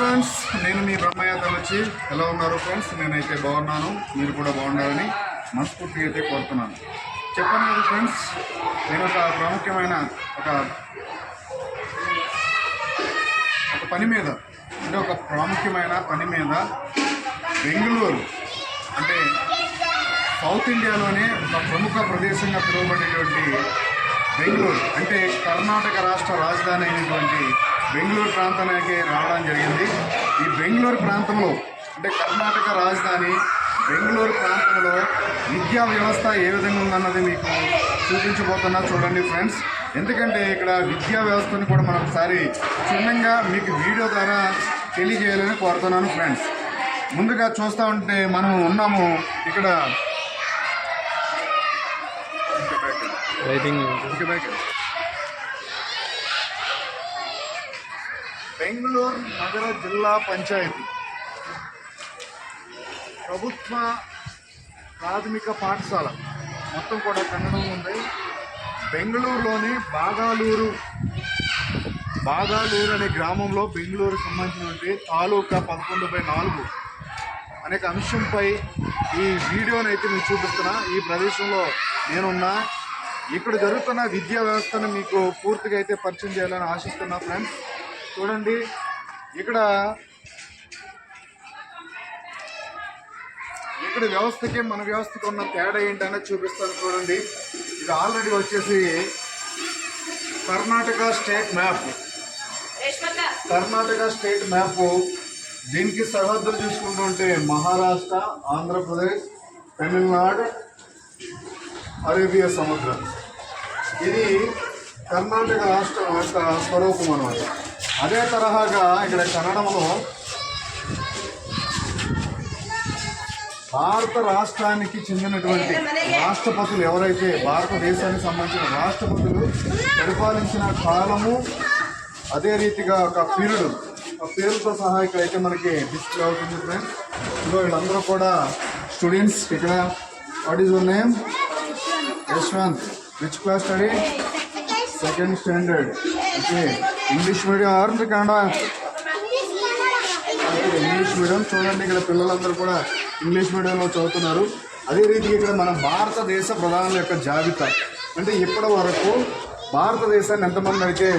Friends నేను మీ బ్రహ్మయ్య తలచి ఎలా ఉన్నారు ఫ్రెండ్స్ నేనైతే బాగున్నాను మీరు కూడా బాగుండాలని మనస్ఫూర్తిగా అయితే కోరుతున్నాను. చెప్పాను కదా ఫ్రెండ్స్ నేను ఒక ప్రాముఖ్యమైన ఒక ఒక పని మీద అంటే ఒక ప్రాముఖ్యమైన పని మీద బెంగళూరు అంటే సౌత్ ఇండియాలోనే ఒక ప్రముఖ ప్రదేశంగా పిలువబడేటువంటి బెంగళూరు అంటే కర్ణాటక రాష్ట్ర రాజధాని అయినటువంటి బెంగళూరు ప్రాంతానికి రావడం జరిగింది. ఈ బెంగళూరు ప్రాంతంలో అంటే కర్ణాటక రాజధాని బెంగళూరు ప్రాంతంలో విద్యా వ్యవస్థ ఏ విధంగా ఉందన్నది మీకు చూపించబోతున్నా చూడండి ఫ్రెండ్స్. ఎందుకంటే ఇక్కడ విద్యా వ్యవస్థను కూడా మనం ఒకసారి క్షుణ్ణంగా మీకు వీడియో ద్వారా తెలియజేయాలని కోరుతున్నాను ఫ్రెండ్స్. ముందుగా చూస్తూ ఉంటే మనం ఉన్నాము ఇక్కడ. రైటింగ్ బెంగళూరు నగర జిల్లా పంచాయతీ. ప్రభుత్వ ప్రాథమిక పాఠశాల మొత్తం కూడా కన్నడం ఉంది. బెంగళూరులోని బాగాలూరు బాగాలూరు అనే గ్రామంలో బెంగళూరు సంబంధించినటువంటి తాలూకా పదకొండు బై నాలుగు అనేక అంశంపై ఈ వీడియోని అయితే మీకు చూపిస్తున్నా. ఈ ప్రదేశంలో నేనున్నా. ఇక్కడ జరుగుతున్న విద్యా వ్యవస్థను మీకు పూర్తిగా అయితే పరిచయం చేయాలని ఆశిస్తున్నా ఫ్రెండ్స్. చూడండి. ఇక్కడ ఇక్కడ వ్యవస్థకి మన వ్యవస్థకి ఉన్న తేడా ఏంటనేది చూపిస్తాను చూడండి. ఇది ఆల్రెడీ వచ్చేసి Karnataka state map. Karnataka state map. దీనికి సరిహద్దులు చూసుకుంటుంటే మహారాష్ట్ర ఆంధ్రప్రదేశ్ తమిళనాడు అరేబియా సముద్రం. ఇది కర్ణాటక రాష్ట్రం యొక్క స్వరూపం అన్నమాట. అదే తరహాగా ఇక్కడ కన్నడంలో భారత రాష్ట్రానికి చెందినటువంటి రాష్ట్రపతులు ఎవరైతే భారతదేశానికి సంబంధించిన రాష్ట్రపతులు పరిపాలించిన కాలము అదే రీతిగా ఒక పీరియడ్ ఆ పేరుతో సహా ఇక్కడ అయితే మనకి డిస్ప్లే అవుతుంది ఫ్రెండ్స్ ఇదిగో వీళ్ళందరూ కూడా స్టూడెంట్స్. ఇక్కడ what is your name? Yashwant. Which class study second standard okay English medium or Kannada? English medium. చూడండి ఇక్కడ పిల్లలందరూ కూడా ఇంగ్లీష్ మీడియంలో చదువుతున్నారు. అదే రీతిగా ఇక్కడ మన భారతదేశ ప్రధానుల యొక్క జాబితా. అంటే ఇప్పటి వరకు భారతదేశాన్ని ఎంతమంది అయితే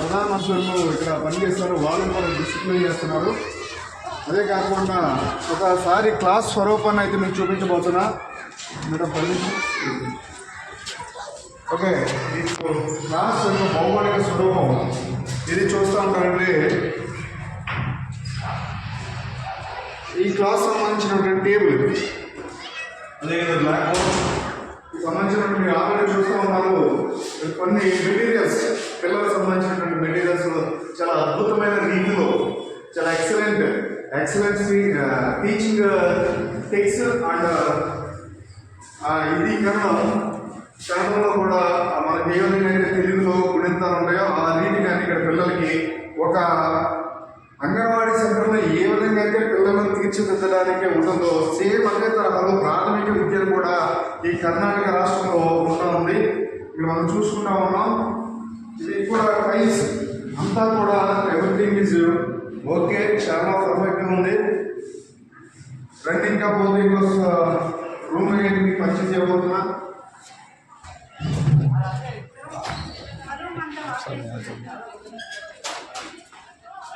ప్రధానమంత్రులు ఇక్కడ పనిచేస్తారు వాళ్ళని కూడా డిసిప్లిన్ చేస్తున్నారు. అదే కాకుండా ఒకసారి క్లాస్ స్వరూపాన్ని అయితే మీకు చూపించబోతున్నా. మేడం పర్మిషన్ ఓకే క్లాస్ యొక్క భౌగోళిక స్వరూపం. ఇది చూస్తూ ఉంటారంటే ఈ క్లాస్ సంబంధించినటువంటి టేబుల్ ఇది. అదే కదా బ్లాక్ బోర్డ్ సంబంధించినటువంటి ఆల్రెడీ చూస్తూ ఉన్నారు. కొన్ని మెటీరియల్స్ పిల్లలకు సంబంధించినటువంటి మెటీరియల్స్ చాలా అద్భుతమైన రీతిలో చాలా excellent excellency teaching texts and ఇది కన్నడం కన్నడంలో కూడా మనకి ఏ విధంగా అయితే తెలుగులో గుణింతాలు ఉంటాయో ఆ రీతిగా ఇక్కడ పిల్లలకి ఒక అంగన్వాడీ సెంటర్లో ఏ విధంగా అయితే పిల్లలను తీర్చిదిద్దడానికి ఉంటుందో సేమ్ అదే తరహాలో ప్రాథమిక విద్యను కూడా ఈ కర్ణాటక రాష్ట్రంలో ఉంటా ఉంది. ఇక్కడ మనం చూసుకుంటా ఉన్నాం. ఇది కూడా ప్రైస్ అంతా కూడా ఎవ్రీథింగ్ ఇస్ ఓకే చాలా పర్ఫెక్ట్గా ఉంది. రండి ఇంకా పోతే రూమ్ మీకు పరిచయం చేయబోతున్నా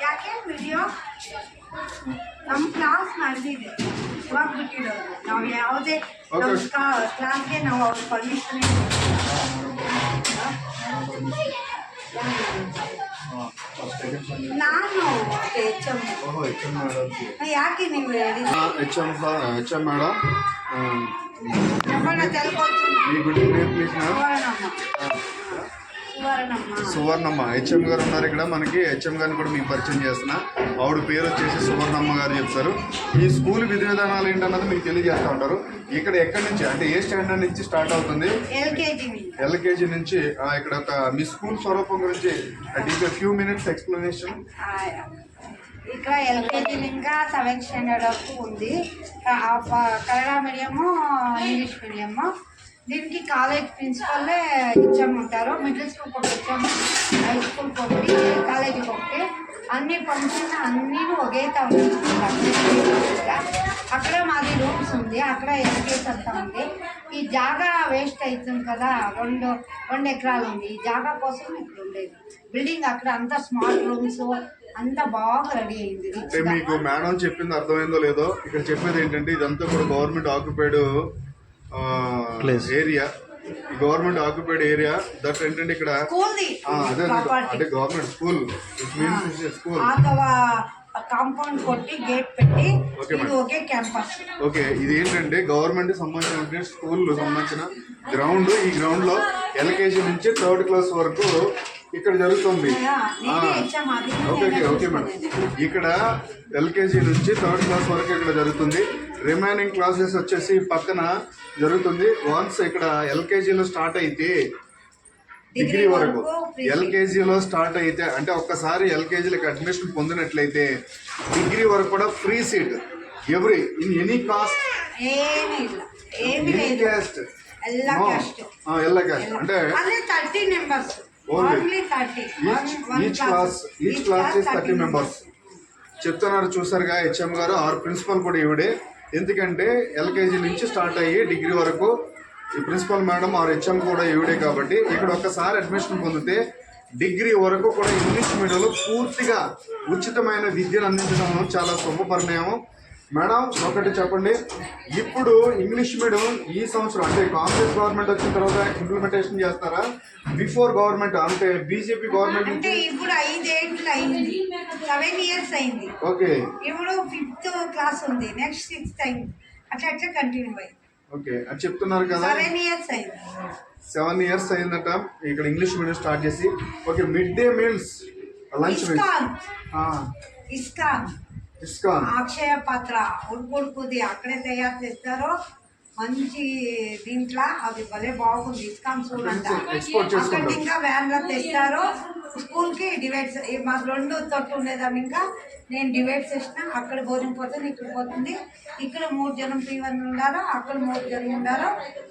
ಯಾಕೆ ವಿಡಿಯೋ ನಮ್ಮ ಕ್ಲಾಸ್ ನಡೆದಿದೆ. ಇವಾಗ ಬಿಟ್ಟಿರೋದು. ನಾವು ಯಾವುದೇ ನಮ್ಮ ಕ್ಲಾಸ್ಗೆ ನಾವು ಅವ್ರ ಪರ್ಮಿಷನ್ ನಾನು ಎಚ್ ಎಂ ಯಾಕೆ ನೀವು ಹೇಳಿ H M H M madam ಈ good please madam Suvarnamma. HM గారు ఉన్నారు ఇక్కడ. మనకి హెచ్ఎం గారిని కూడా మీకు పరిచయం చేస్తున్నా. ఆవిడ పేరు వచ్చేసి సువర్ణమ్మ గారు చెప్తారు. ఈ స్కూల్ విధి విధానాలు ఏంటన్నది మీకు తెలియజేస్తూ ఉంటారు. ఇక్కడ ఎక్కడి నుంచి అంటే ఏ స్టాండర్డ్ నుంచి స్టార్ట్ అవుతుంది? ఎల్కేజీ నుంచి. ఇక్కడ ఒక మీ స్కూల్ స్వరూపం గురించి అంటే ఫ్యూ మినిట్స్ ఎక్స్ప్లెనేషన్. ఇక్కడ ఎల్కేజీ ఇంకా సెవెంత్ స్టాండర్డ్ వరకు ఉంది. Kannada medium English medium. దీనికి కాలేజ్ ప్రిన్సిపల్లే ఇచ్చామంటారు. ఉంటారు మిడిల్ స్కూల్కి ఒకటి ఇచ్చాము. హై స్కూల్కి ఒకటి కాలేజీకి ఒకటి అన్ని ఫంక్షన్ అన్నీ ఒకేతా అక్కడ మాది రూమ్స్ ఉంది. అక్కడ ఎల్కేజీ అంతా ఉంది. ఈ జాగా వేస్ట్ అవుతుంది కదా. రెండు రెండు ఎకరాలు ఉంది. ఈ జాగా కోసం ఇక్కడ ఉండేది. బిల్డింగ్ అక్కడ అంతా స్మార్ట్ రూమ్స్. అంతా బాగా రెడీ అయింది. అంటే మీకు మేడం చెప్పింది అర్థమైందో లేదో ఇక్కడ చెప్పేది ఏంటంటే ఇదంతా కూడా గవర్నమెంట్ ఆక్యుపైడ్ ఏరియా ఈ గవర్నమెంట్ ఆక్యుపైడ్ ఏరియా దట్ ఏంటంటే ఇక్కడ స్కూల్ది. ఆ, అదే అంటే government school. It means school compound కొట్టి గేట్ పెట్టి ఇది. ఒకే క్యాంపస్. ఓకే ఇది ఏంటంటే గవర్నమెంట్ సంబంధించిన స్కూల్ సంబంధించిన గ్రౌండ్. ఈ గ్రౌండ్లో ఎల్కేజీ నుంచి థర్డ్ క్లాస్ వరకు ఇక్కడ జరుగుతుంది. Okay okay madam. ఇక్కడ ఎల్కేజీ నుంచి థర్డ్ క్లాస్ వరకు ఇక్కడ జరుగుతుంది. రిమైనింగ్ క్లాసెస్ వచ్చేసి పక్కన జరుగుతుంది. వన్స్ ఇక్కడ ఎల్కేజీలో స్టార్ట్ అయితే డిగ్రీ వరకు ఎల్కేజీలో స్టార్ట్ అయితే అంటే ఒక్కసారి ఎల్కేజీలకు అడ్మిషన్ పొందినట్లయితే డిగ్రీ వరకు కూడా free seat every in any cost caste ఎల్ల క్యాస్ట్ అంటే each class each class thirty members చెప్తున్నారు చూసారుగా హెచ్ఎం గారు ఆరు ప్రిన్సిపల్ కూడా ఇవిడే ఎందుకంటే ఎల్కేజీ నుంచి స్టార్ట్ అయ్యి డిగ్రీ వరకు ఈ ప్రిన్సిపల్ మేడం ఆర్ హెచ్ఎం కూడా ఈవిడే కాబట్టి ఇక్కడ ఒక్కసారి అడ్మిషన్ పొందితే డిగ్రీ వరకు కూడా ఇంగ్లీష్ మీడియంలో పూర్తిగా ఉచితమైన విద్యను అందించడం చాలా శుభపరిణామం. మేడం ఒకటి చెప్పండి. ఇప్పుడు ఇంగ్లీష్ మీడియం ఈ సంవత్సరం అంటే కాంగ్రెస్ గవర్నమెంట్ వచ్చిన తర్వాత ఇంప్లిమెంటేషన్ చేస్తారా? బిఫోర్ గవర్నమెంట్ అంటే బీజేపీ గవర్నమెంట్ అంటే ఇప్పుడు ఐదేంట్లు అయింది. సెవెన్ ఇయర్స్ అయింది. ఓకే. ఇప్పుడు ఫిఫ్త్ క్లాస్ ఉంది. నెక్స్ట్ సిక్స్త్ అయింది. అట్లా అట్లా కంటిన్యూ అయింది. ఓకే. అది చెప్తున్నారు కదా. సెవెన్ ఇయర్స్ అయింది. సెవెన్ ఇయర్స్ అయిందట. ఇక్కడ ఇంగ్లీష్ మీడియం స్టార్ట్ చేసి. Okay mid day meals lunch meals ISKCON. Akshaya Patra. ఉడుకుడుకుది అక్కడే తయారు చేస్తారో మంచి దీంట్లో అది భలే బాగుంది. ఇస్కాన్ స్కూల్ అంటే. అక్కడ ఇంకా వ్యాన్లో తెస్తారు స్కూల్కి డివైడ్స్ మాకు రెండు తొట్టు ఉండేదాన్ని ఇంకా. నేను డివైడ్ చేసిన అక్కడ భోజనం పోతుంది ఇక్కడ పోతుంది. ఇక్కడ మూడు జనం పీవన్ ఉండారు అక్కడ మూడు జనం ఉండారు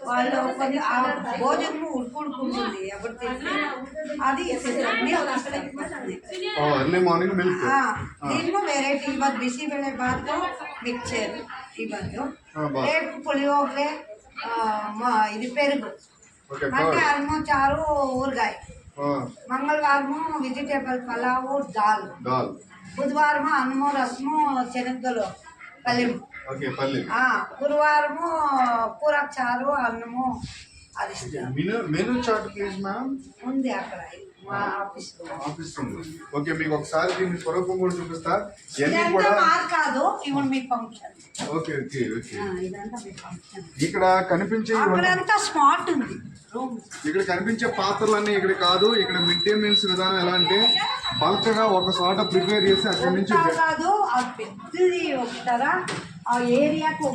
వాళ్ళు కొంచెం ఆ భోజనం ఉడుకుడుకుంటుంది ఎవరు తెలిసి అది దీనిలో వెరైటీ బాత్ బిసి వెళ్ళే బాత్ మిక్చర్ రేపు పులిహోగరే ఆ, మ- ఇది పెరుగు. అంటే అల్లం చారు ఊరగాయ. మంగళవారము వెజిటేబుల్ పలావు దాల్. బుధవారము అన్నము రసము శనగలు పల్లెము గురువారము కూర చారు అన్నము అది మెనూ చార్ట్ ప్లీజ్ మ్యామ్. ఉంది అక్కడ. ఆఫీస్ ఓకే మీకు ఒకసారి దీని స్వరూపం కూడా చూపిస్తా. ఇవన్నీ కూడా కాదు ఇప్పుడు మీ ఫంక్షన్ ఓకే ఓకే ఓకే. ఇక్కడ కనిపించే అక్కడంతా స్మార్ట్ ఉంది ఇక్కడ కనిపించే పాత్రలన్నీ ఇక్కడ కాదు. ఇక్కడ మిడ్ డే మీల్స్ విధానం ఎలా అంటే బల్క్గా ఒక చోట ప్రిపేర్ చేసి అక్కడి నుంచి కాదు పెద్దది ఒకటారా ఆ ఏరియాకు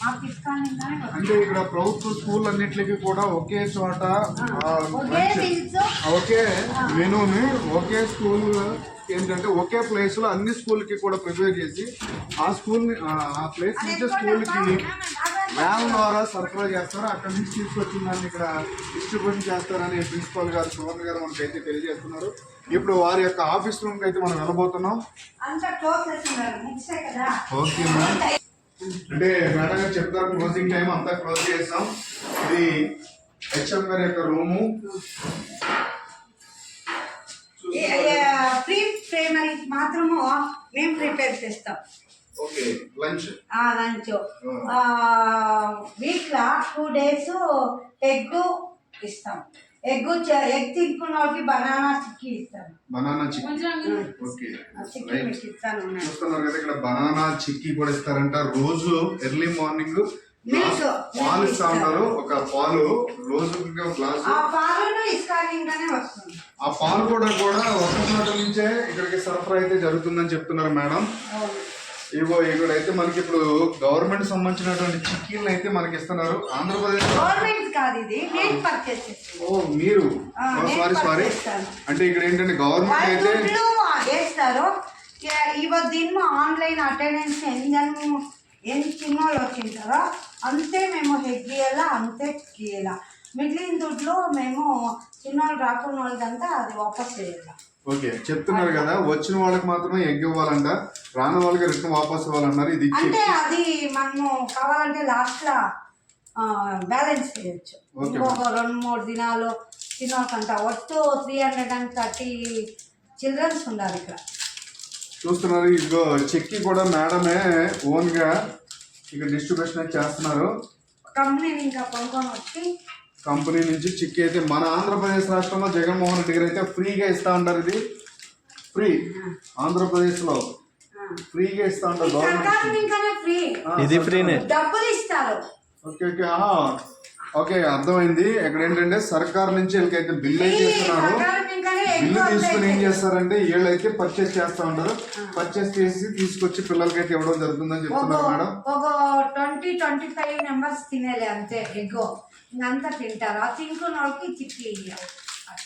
మాకు ఇస్తాను అంటే ఇక్కడ ప్రభుత్వ స్కూల్ అన్నిటికీ కూడా ఒకే చోట ఒకే ఒకే మెనూని ఒకే స్కూల్ ఏంటంటే ఒకే ప్లేస్లో అన్ని స్కూల్కి కూడా ప్రిపేర్ చేసి ఆ స్కూల్ ఆ ప్లేస్ నుంచి స్కూల్కి వ్యాన్ ద్వారా సరఫరా చేస్తారు? అక్కడ నుంచి తీసుకొచ్చిన దాన్ని ఇక్కడ డిస్ట్రిబ్యూషన్ చేస్తారని ప్రిన్సిపాల్ గారు సువర్ణ గారు మనకి అయితే తెలియజేస్తున్నారు. ఇప్పుడు వారి యొక్క ఆఫీస్ రూమ్ అయితే మనం వెళ్ళబోతున్నాం. Okay ma'am. అంటే మేడం గారు చెప్తారు క్లోజింగ్ టైం అంతా క్లోజ్ చేస్తాం. ఇది హెచ్ఎం గారి యొక్క రూము ప్రీ ప్రైమరీకి మాత్రము మేము ప్రిపేర్ చేస్తాం. లంచ్? వీక్లో టూ డేస్ ఎగ్ ఇస్తాం. ఎగ్ ఎగ్ తినుకున్న వాళ్ళకి బనానా చిక్కీ ఇస్తాం. బనానా చిక్కీ? ఇస్తాను. చూస్తున్నారు కదా ఇక్కడ బనానా చిక్కీ కూడా ఇస్తారంట. రోజు ఎర్లీ మార్నింగ్ మిల్క్ పాలు ఇస్తా ఉంటారు. ఒక పాలు రోజుకి ఒక గ్లాసు. ఆ పాలను ఇస్కానింగ్గానే వస్తుంది. ఆ పాలు కూడా కూడా ఒక చోట నుంచే ఇక్కడికి సరఫరా అయితే జరుగుతుందని చెప్తున్నారు మేడం. ఇగో ఇక్కడ అయితే మనకి ఇప్పుడు గవర్నమెంట్ సంబంధించినటువంటి చికెన్ అయితే మనకి ఇస్తున్నారు. ఆంధ్రప్రదేశ్ గవర్నమెంట్ కాదు ఇది. నేను పర్చేస్ ఓ మీరు? సారీ సారీ అంటే ఇక్కడ ఏంటంటే గవర్నమెంట్ అయితే వేస్తారు ఇవో దీన్ని ఆన్లైన్ అటెండెన్స్ ఎన్ని ఎన్ని సినిమాలు వచ్చింటారో అంతే మేము హెడ్ చేయాలా అంతే చేయాలా మిగిలిన దుడ్లో మేము సినిమాలు రాకుండా వాళ్ళదంతా అది వాపస్ చేయాలి. ఓకే చెప్తున్నారు కదా వచ్చిన వాళ్ళకి మాత్రమే ఎగ్ ఇవ్వాలంట రాని వాళ్ళకి రిటర్న్ వాపస్ ఇవ్వాలన్నారు ఇది అంటే అది మనము కావాలంటే లాస్ట్లో బ్యాలెన్స్ చేయొచ్చు. ఇంకొక రెండు మూడు దినాలు తినకంట ఒట్టు three hundred and thirty childrens ఉండాలి ఇక్కడ. చూస్తున్నారు ఇదిగో చెక్కి కూడా మేడమే ఓన్గా ఇక్కడ డిస్ట్రిబ్యూషన్ చేస్తున్నారు. కంపెనీ ఇంకా కొనుక్కొని వచ్చి కంపెనీ నుంచి చిక్కి అయితే మన ఆంధ్రప్రదేశ్ రాష్ట్రంలో జగన్మోహన్ రెడ్డి గారు అయితే ఫ్రీగా ఇస్తా ఉంటారు ఇది. ఫ్రీ. ఆంధ్రప్రదేశ్లో ఫ్రీగా ఇస్తా ఉంటారు గవర్నమెంట్ సర్కారు ఇంకానే ఫ్రీ. ఇది ఫ్రీనే. డబ్బులు ఇస్తారు. Okay okay. ఓకే అర్థమైంది. ఇక్కడ ఏంటంటే సర్కార్ నుంచి వీళ్ళకైతే బిల్ అయితే ఇస్తున్నారు. బిల్లు తీసుకుని ఏం. చేస్తారంటే వీళ్ళైతే పర్చేస్ చేస్తా ఉంటారు. పర్చేస్ చేసి తీసుకొచ్చి పిల్లలకైతే ఇవ్వడం జరుగుతుందని చెప్తున్నారు మేడం. ఒక ట్వంటీ ట్వంటీ ఫైవ్ మెంబర్స్ తినేలే అంతే ఎగ్గో. తింటారు. ఆ తింకున్న వాళ్ళకి చిక్కి.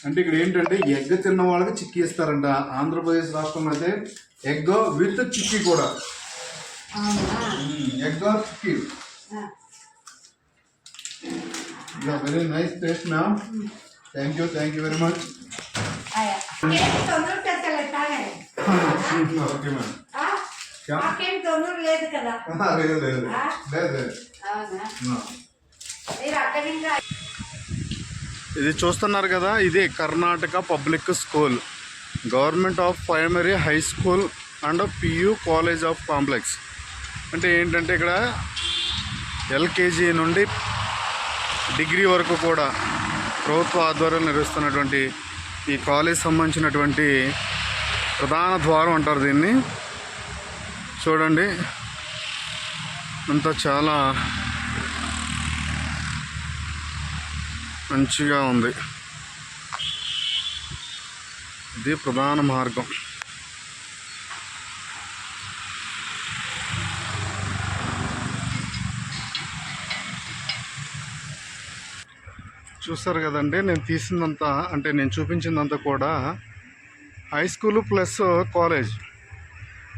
అంటే ఇక్కడ ఏంటంటే ఎగ్ తిన్న వాళ్ళకి చిక్కీ ఇస్తారంట. ఆంధ్రప్రదేశ్ రాష్ట్రంలో అయితే ఎగ్ విత్ చిక్కీ కూడా. Egg chikki. Very nice taste ma'am. Thank you thank you very much. Okay ma'am. లేదు కదా. లేదు లేదు. లేదు ఇది చూస్తున్నారు కదా ఇది Karnataka public school. Government of primary high school and PU college of complex. అంటే ఏంటంటే ఇక్కడ ఎల్కేజీ నుండి డిగ్రీ వరకు కూడా ప్రభుత్వ ఆధ్వర్యంలో నిర్వహిస్తున్నటువంటి ఈ కాలేజ్ సంబంధించినటువంటి ప్రధాన ద్వారం అంటారు దీన్ని. చూడండి అంతా చాలా మంచిగా ఉంది. ఇది ప్రధాన మార్గం. చూస్తారు కదండి నేను తీసిందంతా అంటే నేను చూపించిందంతా కూడా హై స్కూల్ ప్లస్ కాలేజ్.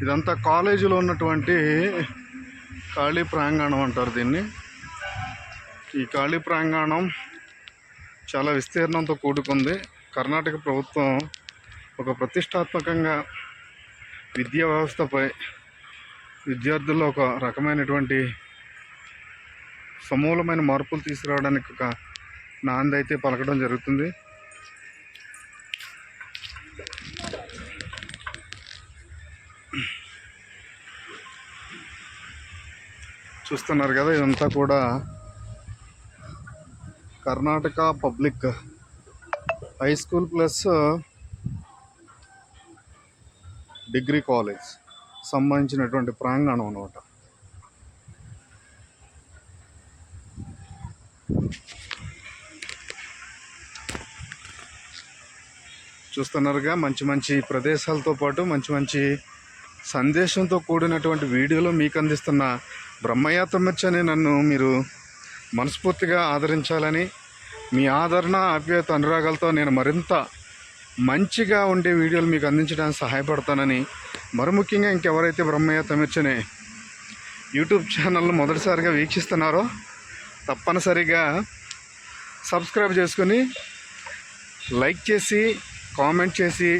ఇదంతా కాలేజీలో ఉన్నటువంటి ఖాళీ ప్రాంగణం అంటారు దీన్ని. ఈ ఖాళీ ప్రాంగణం చాలా విస్తీర్ణంతో కూడుకుంది. కర్ణాటక ప్రభుత్వం ఒక ప్రతిష్టాత్మకంగా విద్యా వ్యవస్థపై విద్యార్థుల్లో ఒక రకమైనటువంటి సమూలమైన మార్పులు తీసుకురావడానికి ఒక నాంది అయితే పలకడం జరుగుతుంది. చూస్తున్నారు కదా ఇదంతా కూడా Karnataka public high school plus degree college సంబంధించినటువంటి ప్రాంగణం అనమాట చూస్తున్నారుగా మంచి మంచి ప్రదేశాలతో పాటు మంచి మంచి సందేశంతో కూడినటువంటి వీడియోలు మీకు అందిస్తున్న బ్రహ్మయ్య నన్ను మీరు మనస్ఫూర్తిగా ఆదరించాలని మీ ఆదరణ ఆప్యాయత అనురాగాలతో నేను మరింత మంచిగా ఉండే వీడియోలు మీకు అందించడానికి సహాయపడతానని మరి ముఖ్యంగా ఇంకెవరైతే బ్రహ్మయ్య తమిర్చని యూట్యూబ్ ఛానల్ను మొదటిసారిగా వీక్షిస్తున్నారో తప్పనిసరిగా సబ్స్క్రైబ్ చేసుకొని లైక్ చేసి కామెంట్ చేసి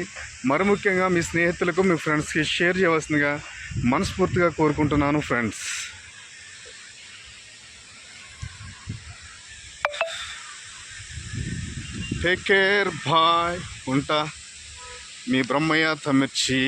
మరి ముఖ్యంగా మీ స్నేహితులకు మీ ఫ్రెండ్స్కి షేర్ చేయవలసిందిగా మనస్ఫూర్తిగా కోరుకుంటున్నాను ఫ్రెండ్స్. టేక్ కేర్ బాయ్ ఉంటా మీ బ్రహ్మయ్య తమిర్చి